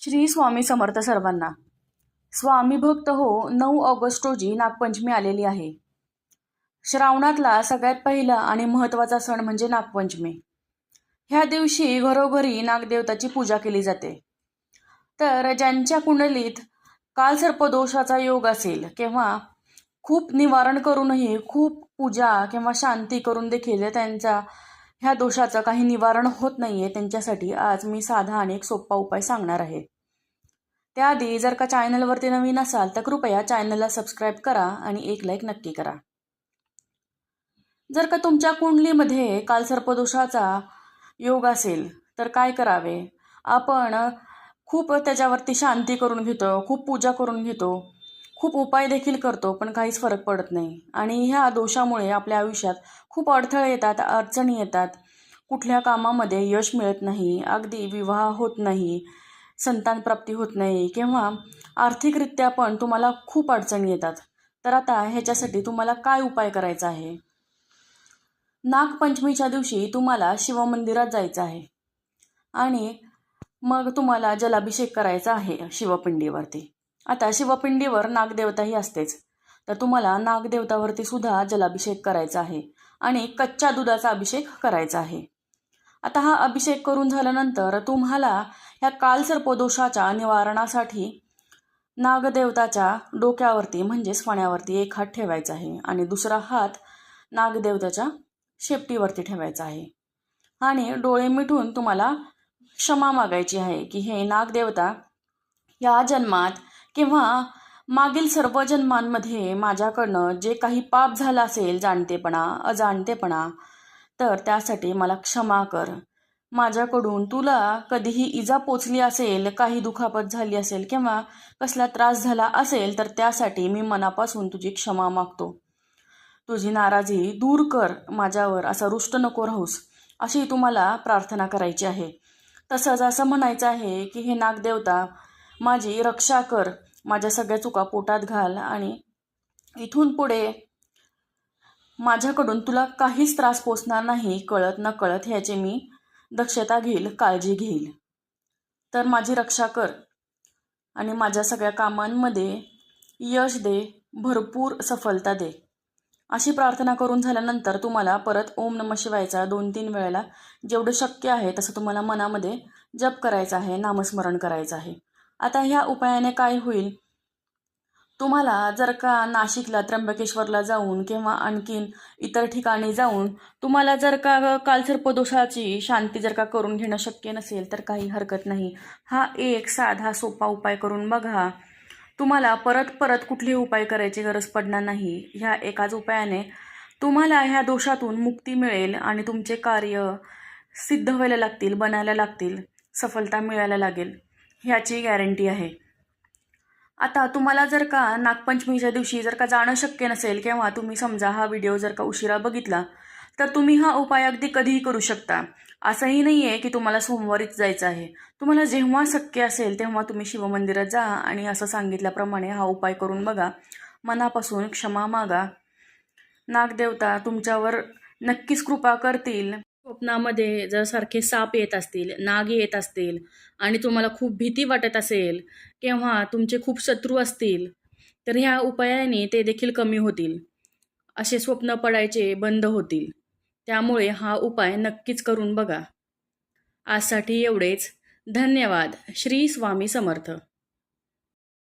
श्री स्वामी समर्थ सर्वांना. स्वामी भक्त हो नऊ ऑगस्ट रोजी नागपंचमी आलेली आहे. श्रावणातला सगळ्यात पहिला आणि महत्त्वाचा सण म्हणजे नागपंचमी. ह्या दिवशी घरोघरी नागदेवताची पूजा केली जाते. तर ज्यांच्या कुंडलीत कालसर्पदोषाचा योग असेल किंवा खूप निवारण करूनही खूप पूजा किंवा शांती करून देखील त्यांचा ह्या दोषाचं काही निवारण होत नाही आहे त्यांच्यासाठी. आज मी साधा आणि एक सोपा उपाय सांगणार आहे. त्याआधी जर का चॅनलवरती नवीन असाल तर कृपया चॅनलला सबस्क्राईब करा आणि एक लाईक नक्की करा. जर का तुमच्या कुंडलीमध्ये कालसर्पदोषाचा योग असेल तर काय करावे? आपण खूप त्याच्यावरती शांती करून घेतो खूप पूजा करून घेतो. खूप उपाय देखील करतो पण काहीच फरक पडत नाही. आणि ह्या दोषामुळे आपल्या आयुष्यात खूप अडथळे येतात अडचणी येतात. कुठल्या कामामध्ये यश मिळत नाही अगदी विवाह होत नाही संतान प्राप्ती होत नाही किंवा आर्थिकरित्या पण तुम्हाला खूप अडचणी येतात. तर आता ह्याच्यासाठी तुम्हाला काय उपाय करायचा आहे? नागपंचमीच्या दिवशी तुम्हाला शिवमंदिरात जायचं आहे. आणि मग तुम्हाला जलाभिषेक करायचा आहे शिवपिंडीवरती. आता शिवपिंडीवर नागदेवताही असतेच. तर तुम्हाला नागदेवतावरती सुद्धा जलाभिषेक करायचा आहे आणि कच्च्या दुधाचा अभिषेक करायचा आहे. आता हा अभिषेक करून झाल्यानंतर तुम्हाला ह्या कालसर्पदोषाच्या निवारणासाठी नागदेवताच्या डोक्यावरती म्हणजेच फण्यावरती एक हात ठेवायचा आहे आणि दुसरा हात नागदेवताच्या शेपटीवरती ठेवायचा आहे. आणि डोळे मिठून तुम्हाला क्षमा मागायची आहे की हे नागदेवता या जन्मात किंवा मागील सर्व जन्मांमध्ये माझ्याकडनं जे काही पाप झालं असेल जाणतेपणा अजाणतेपणा तर त्यासाठी मला क्षमा कर. माझ्याकडून तुला कधीही इजा पोचली असेल काही दुखापत झाली असेल किंवा कसला त्रास झाला असेल तर त्यासाठी मी मनापासून तुझी क्षमा मागतो. तुझी नाराजी दूर कर माझ्यावर असा रुष्ट नको राहूस अशी तुम्हाला प्रार्थना करायची आहे. तसंच असं म्हणायचं आहे की हे नागदेवता माझी रक्षा कर. माझ्या सगळ्या चुका पोटात घाल आणि इथून पुढे माझ्याकडून तुला काहीच त्रास पोचणार नाही कळत न कळत ह्याची मी दक्षता घेईल काळजी घेईल. तर माझी रक्षा कर आणि माझ्या सगळ्या कामांमध्ये यश दे भरपूर सफलता दे. अशी प्रार्थना करून झाल्यानंतर तुम्हाला परत ओम नम शिवायचा दोन तीन वेळेला जेवढं शक्य आहे तसं तुम्हाला मनामध्ये जप करायचं आहे नामस्मरण करायचं आहे. आता ह्या उपायाने काय होईल? तुम्हाला जर का नाशिकला त्र्यंबकेश्वरला जाऊन किंवा आणखीन इतर ठिकाणी जाऊन तुम्हाला जर का कालसर्पदोषाची शांती जर का करून घेणं शक्य नसेल तर काही हरकत नाही. हा एक साधा सोपा उपाय करून बघा. तुम्हाला परत परत कुठलेही उपाय करायची गरज पडणार नाही. ह्या एकाच उपायाने तुम्हाला ह्या दोषातून मुक्ती मिळेल आणि तुमचे कार्य सिद्ध व्हायला लागतील बनायला लागतील सफलता मिळायला लागेल. ह्याची गॅरंटी आहे. आता तुम्हाला जर का नागपंचमीच्या दिवशी जर का जाणं शक्य नसेल किंवा तुम्ही समजा हा व्हिडिओ जर का उशिरा बघितला तर तुम्ही हा उपाय अगदी कधीही करू शकता. असंही नाही आहे की तुम्हाला सोमवारीच जायचं आहे. तुम्हाला जेव्हा शक्य असेल तेव्हा तुम्ही शिवमंदिरात जा आणि असं सांगितल्याप्रमाणे हा उपाय करून बघा. मनापासून क्षमा मागा. नागदेवता तुमच्यावर नक्कीच कृपा करतील. स्वप्नामध्ये जर सारखे साप येत असतील नाग येत असतील आणि तुम्हाला खूप भीती वाटत असेल किंवा तुमचे खूप शत्रू असतील तर ह्या उपायाने ते देखील कमी होतील. असे स्वप्न पडायचे बंद होतील. त्यामुळे हा उपाय नक्कीच करून बघा. आजसाठी एवढेच. धन्यवाद. श्री स्वामी समर्थ.